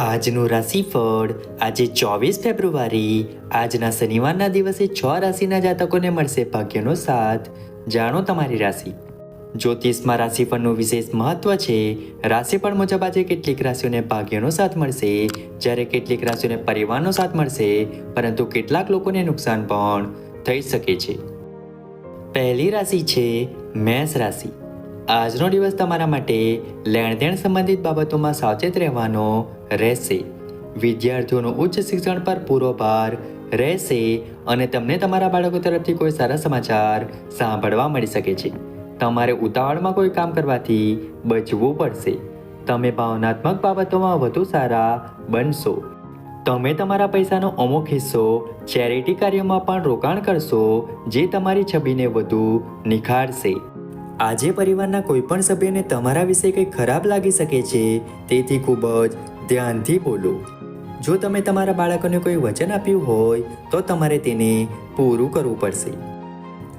આજનું રાશિફળ આજે ચોવીસ ફેબ્રુઆરી. આજના શનિવારના દિવસે છ રાશિના જાતકોને મળશે ભાગ્યનો સાથ. જાણો તમારી રાશિ. જ્યોતિષમાં રાશિફળનું વિશેષ મહત્વ છે. રાશિફળ મુજબ આજે કેટલીક રાશિઓને ભાગ્યનો સાથ મળશે. જ્યારે કેટલીક રાશિઓને પરિવારનો સાથ મળશે, પરંતુ કેટલાક લોકોને નુકસાન પણ થઈ શકે છે. પહેલી રાશિ છે મેષ રાશિ. આજનો દિવસ તમારા માટે લેણદેણ સંબંધિત બાબતોમાં સાવચેત રહેવાનો રહેશે. વિદ્યાર્થીઓનો ઉચ્ચ શિક્ષણ પર પૂરો ભાર રહેશે અને તમને તમારા બાળકો તરફથી કોઈ સારા સમાચાર સાંભળવા મળી શકે છે. તમારે ઉતાવળમાં કોઈ કામ કરવાથી બચવું પડશે. તમે ભાવનાત્મક બાબતોમાં વધુ સારા બનશો. તમે તમારા પૈસાનો અમુક હિસ્સો ચેરિટી કાર્યોમાં પણ રોકાણ કરશો, જે તમારી છબીને વધુ નિખારશે. આજે પરિવારના કોઈ પણ સભ્યને તમારા વિશે કંઈ ખરાબ લાગી શકે છે, તેથી ખૂબ જ ધ્યાનથી બોલો. જો તમે તમારા બાળકોને કોઈ વચન આપ્યું હોય, તો તમારે તેને પૂરું કરવું પડશે.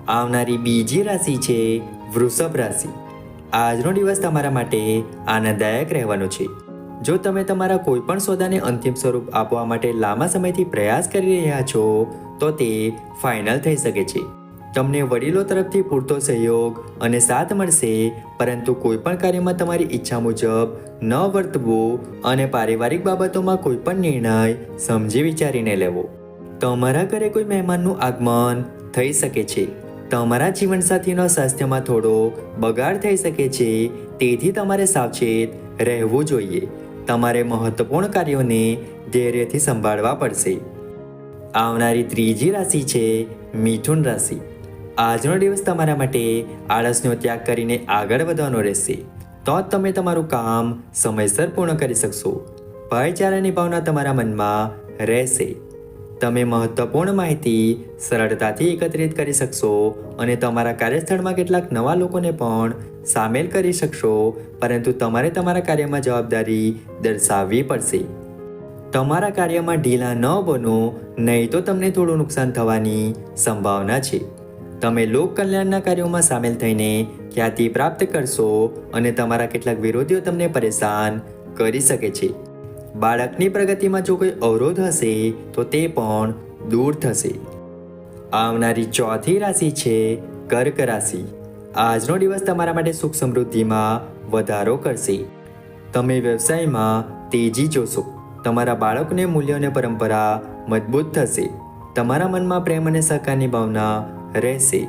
આવનારી બીજી રાશિ છે વૃષભ રાશિ. આજનો દિવસ તમારા માટે આનંદદાયક રહેવાનો છે. જો તમે તમારા કોઈપણ સોદાને અંતિમ સ્વરૂપ આપવા માટે લાંબા સમયથી પ્રયાસ કરી રહ્યા છો, તો તે ફાઇનલ થઈ શકે છે. તમને વડીલો તરફથી પૂરતો સહયોગ અને સાથ મળશે, પરંતુ કોઈ પણ કાર્યમાં તમારી ઈચ્છા મુજબ ન વર્તવું અને પારિવારિક બાબતોમાં કોઈ પણ નિર્ણય સમજી વિચારીને લેવો. તમારા ઘરે કોઈ મહેમાનનું આગમન થઈ શકે છે. તમારા જીવનસાથીનો સ્વાસ્થ્યમાં થોડો બગાડ થઈ શકે છે, તેથી તમારે સાવચેત રહેવું જોઈએ. તમારે મહત્વપૂર્ણ કાર્યોને ધૈર્યથી સંભાળવા પડશે. આવનારી ત્રીજી રાશિ છે, મિથુન રાશિ. આજનો દિવસ તમારા માટે આળસનો ત્યાગ કરીને આગળ વધવાનો રહેશે. તો જ તમે તમારું કામ સમયસર પૂર્ણ કરી શકશો. ભાઈચારાની ભાવના તમારા મનમાં રહેશે. તમે મહત્વપૂર્ણ માહિતી સરળતાથી એકત્રિત કરી શકશો અને તમારા કાર્યસ્થળમાં કેટલાક નવા લોકોને પણ સામેલ કરી શકશો, પરંતુ તમારે તમારા કાર્યમાં જવાબદારી દર્શાવવી પડશે. તમારા કાર્યમાં ઢીલા ન બનો, નહીં તો તમને થોડું નુકસાન થવાની સંભાવના છે. તમે લોક કલ્યાણના કાર્યોમાં સામેલ થઈને ખ્યાતિ પ્રાપ્ત કરશો અને તમારા કેટલાક વિરોધીઓ તમને પરેશાન કરી શકે છે. બાળકની પ્રગતિમાં જો કોઈ અવરોધ હશે, તો તે પણ દૂર થશે. આવનારી ચોથી રાશિ છે કર્ક રાશિ. આજનો દિવસ તમારા માટે સુખ સમૃદ્ધિમાં વધારો કરશે. તમે વ્યવસાયમાં તેજી જોશો. તમારા બાળકને મૂલ્યો અને પરંપરા મજબૂત થશે. તમારા મનમાં પ્રેમ અને સહકારની ભાવના રહેશે.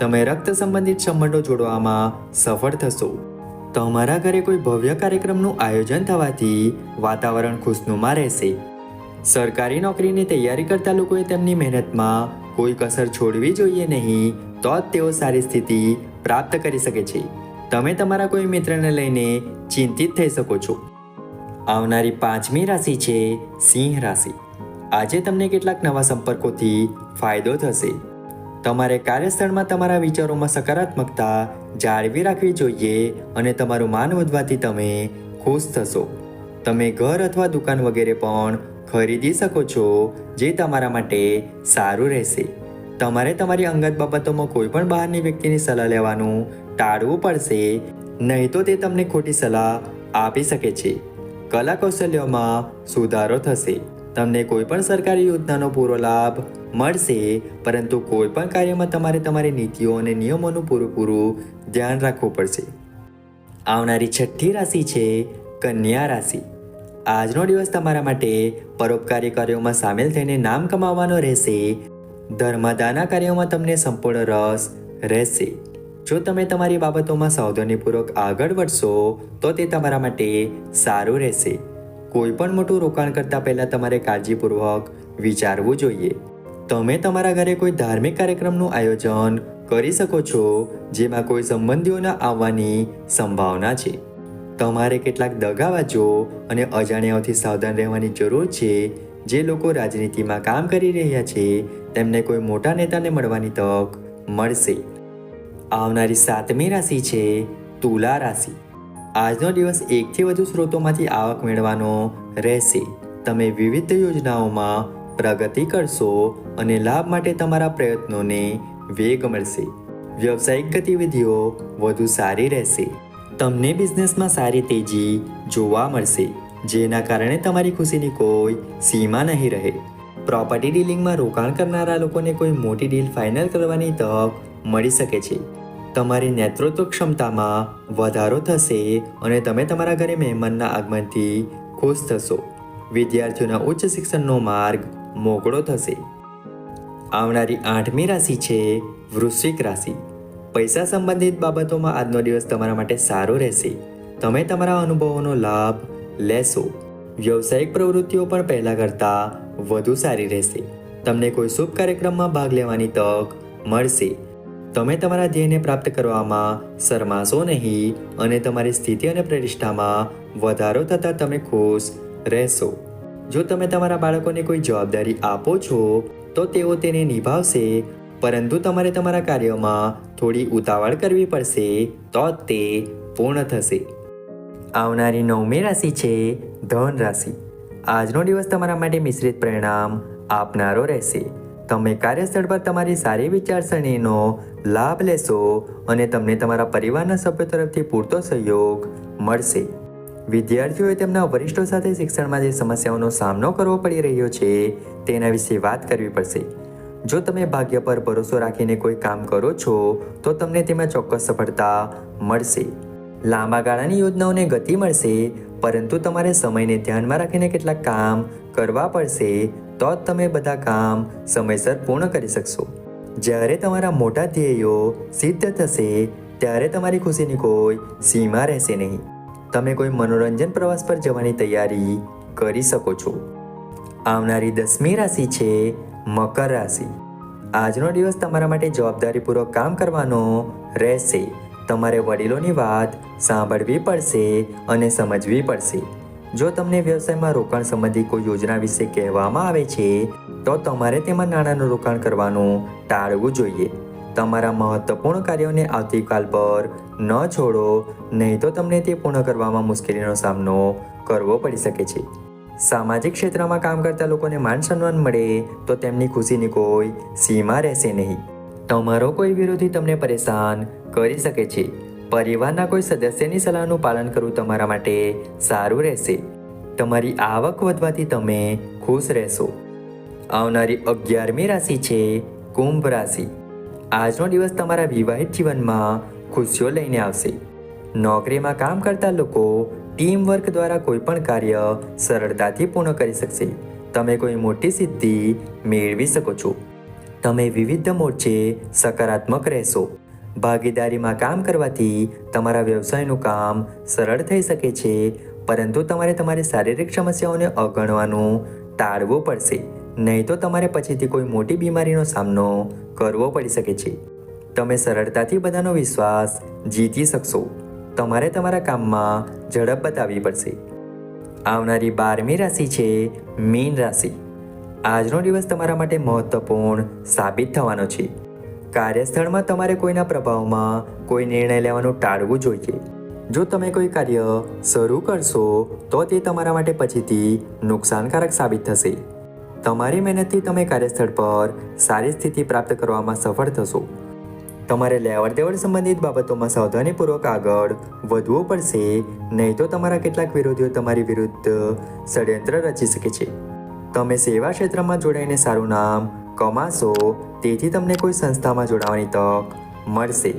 તમે રક્ત સંબંધિત સંબંધો જોડવામાં સફળ થશો. તમારા ઘરે કોઈ ભવ્ય કાર્યક્રમનું આયોજન થવાથી વાતાવરણ ખુશનુમા રહેશે. સરકારી નોકરીની તૈયારી કરતા લોકોએ તેમની મહેનતમાં કોઈ કસર છોડવી જોઈએ નહીં, તો જ તેઓ સારી સ્થિતિ પ્રાપ્ત કરી શકે છે. તમે તમારા કોઈ મિત્રને લઈને ચિંતિત થઈ શકો છો. આવનારી પાંચમી રાશિ છે સિંહ રાશિ. આજે તમને કેટલાક નવા સંપર્કોથી ફાયદો થશે. તમારે કાર્યસ્થળમાં તમારા વિચારોમાં સકારાત્મકતા જાળવી રાખવી જોઈએ અને તમારું માન વધવાથી તમે ખુશ થશો. તમે ઘર અથવા દુકાન વગેરે પણ ખરીદી શકો છો, જે તમારા માટે સારું રહેશે. તમારે તમારી અંગત બાબતોમાં કોઈ પણ બહારની વ્યક્તિની સલાહ લેવાનું ટાળવું પડશે, નહીં તો તે તમને ખોટી સલાહ આપી શકે છે. કલા કૌશલ્યોમાં સુધારો થશે. તમને કોઈ પણ સરકારી યોજનાનો પૂરો લાભ મળશે, પરંતુ કોઈ પણ કાર્યમાં તમારે તમારી નીતિઓ અને નિયમોનું પૂરેપૂરું ધ્યાન રાખવું પડશે. આવનારી છઠ્ઠી રાશિ છે કન્યા રાશિ. આજનો દિવસ તમારા માટે પરોપકારી કાર્યોમાં સામેલ થઈને નામ કમાવવાનો રહેશે. ધર્મદાના કાર્યોમાં તમને સંપૂર્ણ રસ રહેશે. જો તમે તમારી બાબતોમાં સાવધાનીપૂર્વક આગળ વધશો, તો તે તમારા માટે સારું રહેશે. કોઈ પણ મોટું રોકાણ કરતા પહેલાં તમારે કાળજીપૂર્વક વિચારવું જોઈએ. તમે તમારા ઘરે કોઈ ધાર્મિક કાર્યક્રમનું આયોજન કરી શકો છો, જેમાં કોઈ સંબંધીઓના આવવાની સંભાવના છે. તમારે કેટલાક દગાવાજો અને અજાણ્યાઓથી સાવધાન રહેવાની જરૂર છે. જે લોકો રાજનીતિમાં કામ કરી રહ્યા છે, તેમને કોઈ મોટા નેતાને મળવાની તક મળશે. આવનારી સાતમી રાશિ છે તુલા રાશિ. આજનો દિવસ એકથી વધુ સ્ત્રોતોમાંથી આવક મેળવવાનો રહેશે. તમે વિવિધ યોજનાઓમાં પ્રગતિ કરશો અને લાભ માટે તમારા પ્રયત્નોને વેગ મળશે. વ્યવસાયિક ગતિવિધિઓ વધુ સારી રહેશે. તમને બિઝનેસમાં સારી તેજી જોવા મળશે, જેના કારણે તમારી ખુશીની કોઈ સીમા નહીં રહે. પ્રોપર્ટી ડીલિંગમાં રોકાણ કરનારા લોકોને કોઈ મોટી ડીલ ફાઇનલ કરવાની તક મળી શકે છે. તમારી નેતૃત્વ ક્ષમતામાં વધારો થશે અને તમે તમારા ઘરે મહેમાનના આગમનથી ખુશ થશો. વિદ્યાર્થીઓના ઉચ્ચ શિક્ષણનો માર્ગ મોકળો થશે. આવનારી આઠમી રાશિ છે વૃશ્ચિક રાશિ. પૈસા સંબંધિત બાબતોમાં આજનો દિવસ તમારા માટે સારો રહેશે. તમે તમારા અનુભવોનો લાભ લેશો. વ્યવસાયિક પ્રવૃત્તિઓ પણ પહેલાં કરતાં વધુ સારી રહેશે. તમને કોઈ શુભ કાર્યક્રમમાં ભાગ લેવાની તક મળશે. તમે તમારા ધ્યેયને પ્રાપ્ત કરવામાં શરમાશો નહીં અને તમારી સ્થિતિ અને પ્રતિષ્ઠામાં વધારો થતાં તમે ખુશ રહેશો. જો તમે તમારા બાળકોને કોઈ જવાબદારી આપો છો, તો તેઓ તેને નિભાવશે, પરંતુ તમારે તમારા કાર્યમાં થોડી ઉતાવળ કરવી પડશે, તો તે પૂર્ણ થશે. આવનારી નવમી રાશિ છે ધન રાશિ. આજનો દિવસ તમારા માટે મિશ્રિત પરિણામ આપનારો રહેશે. તમે કાર્યસ્થળ પર તમારી સારી વિચારસરણીનો લાભ લેશો અને તમને તમારા પરિવારના સભ્યો તરફથી પૂરતો સહયોગ મળશે. વિદ્યાર્થીઓએ તેમના વરિષ્ઠો સાથે શિક્ષણમાં જે સમસ્યાઓનો સામનો કરવો પડી રહ્યો છે, તેના વિશે વાત કરવી પડશે. જો તમે ભાગ્ય પર ભરોસો રાખીને કોઈ કામ કરો છો, તો તમને તેમાં ચોક્કસ સફળતા મળશે. લાંબા ગાળાની યોજનાઓને ગતિ મળશે, પરંતુ તમારે સમયને ધ્યાનમાં રાખીને કેટલાક કામ કરવા પડશે તો જ તમે બધા કામ સમયસર પૂર્ણ કરી શકશો. જ્યારે તમારા મોટા ધ્યેયો સિદ્ધ થશે, ત્યારે તમારી ખુશીની કોઈ સીમા રહેશે નહીં. તમે કોઈ મનોરંજન પ્રવાસ પર જવાની તૈયારી કરી શકો છો. આવનારી દસમી રાશિ છે મકર રાશિ. આજનો દિવસ તમારા માટે જવાબદારીપૂર્વક કામ કરવાનો રહેશે. તમારે વડીલોની વાત સાંભળવી પડશે અને સમજવી પડશે. જો તમને વ્યવસાયમાં રોકાણ સંબંધી કોઈ યોજના વિશે કહેવામાં આવે છે, તો તમારે તેમાં નાણાંનું રોકાણ કરવાનું ટાળવું જોઈએ. તમારા મહત્વપૂર્ણ કાર્યોને આવતીકાલ પર ન છોડો, નહીં તો તમને તે પૂર્ણ કરવામાં મુશ્કેલીનો સામનો કરવો પડી શકે છે. સામાજિક ક્ષેત્રમાં કામ કરતા લોકોને માન સન્માન મળે, તો તેમની ખુશીની કોઈ સીમા રહેશે નહીં. તમારો કોઈ વિરોધી તમને પરેશાન કરી શકે છે. પરિવારના કોઈ સદસ્યની સલાહનું પાલન કરવું તમારા માટે સારું રહેશે. તમારી આવક વધવાથી તમે ખુશ રહેશો. આવનારી અગિયારમી રાશિ છે કુંભ રાશિ. આજનો દિવસ તમારા વિવાહિત જીવનમાં ખુશીઓ લઈને આવશે. નોકરીમાં કામ કરતા લોકો ટીમ વર્ક દ્વારા કોઈ પણ કાર્ય સરળતાથી પૂર્ણ કરી શકશે. તમે કોઈ મોટી સિદ્ધિ મેળવી શકો છો. તમે વિવિધ મોરચે સકારાત્મક રહેશો. ભાગીદારીમાં કામ કરવાથી તમારા વ્યવસાયનું કામ સરળ થઈ શકે છે, પરંતુ તમારે તમારી શારીરિક સમસ્યાઓને અવગણવાનું ટાળવું પડશે. નહીં તો તમારે પછીથી કોઈ મોટી બીમારીનો સામનો કરવો પડી શકે છે. તમે સરળતાથી બધાનો વિશ્વાસ જીતી શકશો. તમારે તમારા કામમાં ઝડપ બતાવવી પડશે. આવનારી બારમી રાશિ છે મીન રાશિ. આજનો દિવસ તમારા માટે મહત્વપૂર્ણ સાબિત થવાનો છે. કાર્યસ્થળમાં તમારે કોઈના પ્રભાવમાં કોઈ નિર્ણય લેવાનું ટાળવું જોઈએ. જો તમે કોઈ કાર્ય શરૂ કરશો, તો તે તમારા માટે પછીથી નુકસાનકારક સાબિત થશે. તમારી મહેનતથી તમે કાર્યસ્થળ પર સારી સ્થિતિ પ્રાપ્ત કરવામાં સફળ થશો. તમારે લેવડ દેવડ સંબંધિત બાબતોમાં સાવધાનીપૂર્વક આગળ વધવું પડશે, નહીં તો તમારા કેટલાક વિરોધીઓ તમારી વિરુદ્ધ ષડયંત્ર રચી શકે છે. તમે સેવા ક્ષેત્રમાં જોડાઈને સારું નામ કમાશો તેથી તમને કોઈ સંસ્થામાં જોડાવાની તક મળશે.